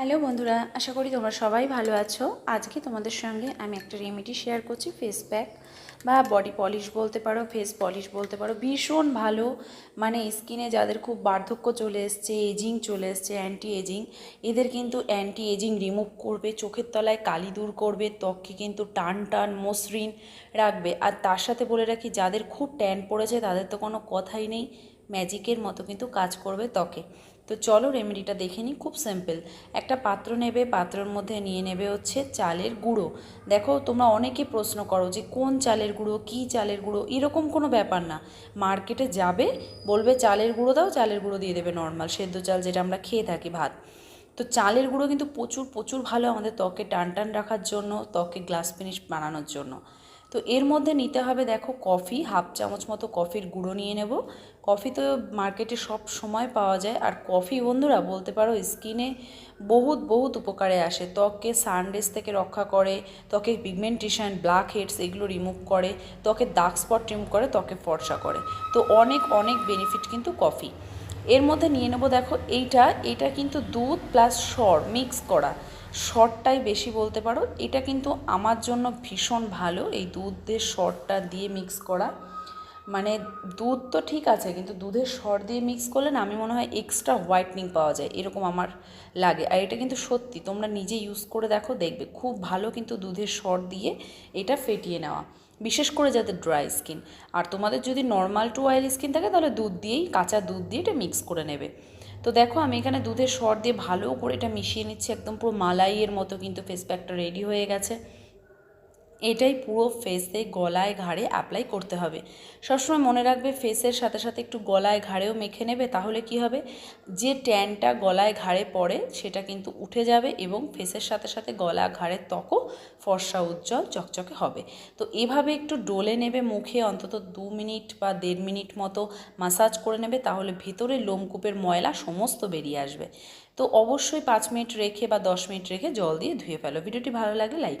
Hello বন্ধুরা, আশা করি তোমরা সবাই ভালো আছো। আজকে তোমাদের সঙ্গে আমি একটা রেমেডি শেয়ার করছি ফেস প্যাক বা বডি পলিশ বলতে পারো ফেস পলিশ বলতে পারো। ভীষণ ভালো মানে স্কিনে যাদের খুব বার্ধক্য চলে এসছে এজিং চলে এসছে অ্যান্টি এজিং এদের কিন্তু অ্যান্টি এজিং রিমুভ করবে, চোখের তলায় কালি দূর করবে, ত্বককে কিন্তু টান টান মসৃণ রাখবে। আর তার সাথে বলে রাখি, যাদের খুব ট্যান পড়েছে, তাদের তো কোনো কথাই নেই। ম্যাজিকের মতো কিন্তু কাজ করবে ত্বকে। তো চলো রেমেডিটা দেখে নিই, খুব সিম্পল। একটা পাত্র নেবে, পাত্রের মধ্যে নিয়ে নেবে হচ্ছে চালের গুঁড়ো। দেখো, তোমরা অনেকে প্রশ্ন করো যে কোন চালের গুঁড়ো, কি চালের গুঁড়ো? এরকম কোনো ব্যাপার না। মার্কেটে যাবে, বলবে চালের গুঁড়ো দাও, চালের গুঁড়ো দিয়ে দেবে নর্মাল সেদ্ধ চাল যেটা আমরা খেয়ে থাকি, ভাত। তো চালের গুঁড়ো কিন্তু প্রচুর প্রচুর ভালো আমাদের ত্বকে টান টান রাখার জন্য, ত্বকে গ্লাস ফিনিশ বানানোর জন্য। তো এর মধ্যে নিতে হবে, দেখো, কফি, হাফ চামচ মতো কফির গুঁড়ো নিয়ে নেব। কফি তো মার্কেটে সব সময় পাওয়া যায়। আর কফি, বন্ধুরা, বলতে পারো, স্কিনে বহুত বহুত উপকারে আসে। ত্বককে সানডেস থেকে রক্ষা করে, ত্বকে পিগমেন্টেশন, ব্ল্যাক হেডস এগুলো রিমুভ করে, ত্বকে দাগ স্পট রিমুভ করে, ত্বকে ফর্সা করে। তো অনেক অনেক বেনিফিট কিন্তু কফি। এর মধ্যে নিয়ে নেব, দেখো এইটা এটা কিন্তু দুধ প্লাস সর মিক্স করা। শর্টটাই বেশি বলতে পারো। এটা কিন্তু আমার জন্য ভীষণ ভালো, এই দুধের শর্টটা দিয়ে মিক্স করা। মানে দুধ তো ঠিক আছে, কিন্তু দুধের সর দিয়ে মিক্স করলে না আমি মনে হয় এক্সট্রা হোয়াইটনিং পাওয়া যায়, এরকম আমার লাগে। আর এটা কিন্তু সত্যি, তোমরা নিজে ইউজ করে দেখো, দেখবে। খুব ভালো কিন্তু দুধের সর দিয়ে এটা ফেটিয়ে নেওয়া। বিশেষ করে যাদের ড্রাই স্কিন আর তোমাদের যদি নর্মাল টু অয়েল স্কিন থাকে, তাহলে দুধ দিয়েই, কাঁচা দুধ দিয়ে এটা মিক্স করে নেবে। তো দেখো, আমি এখানে দুধের সর দিয়ে ভালো করে এটা মিশিয়ে নিচ্ছি, একদম পুরো মালাইয়ের মতো কিন্তু ফেস প্যাকটা রেডি হয়ে গেছে। এটাই পুরো ফেসে গলায় ঘাড়ে অ্যাপ্লাই করতে হবে। সবসময় মনে রাখবে ফেসের সাথে সাথে একটু গলায় ঘাড়েও মেখে নেবে, তাহলে কি হবে? যে ট্যানটা গলায় ঘাড়ে পড়ে, সেটা কিন্তু উঠে যাবে এবং ফেসের সাথে সাথে গলা ঘাড়ের ত্বকও ফর্সা, উজ্জ্বল, চকচকে হবে। তো এভাবে একটু ডলে নেবে মুখে, অন্তত দু মিনিট বা দেড় মিনিট মতো মাসাজ করে নেবে, তাহলে ভেতরে লোমকূপের ময়লা সমস্ত বেরিয়ে আসবে। তো অবশ্যই পাঁচ মিনিট রেখে বা দশ মিনিট রেখে জল দিয়ে ধুয়ে ফেলো। ভিডিওটি ভালো লাগলে লাইক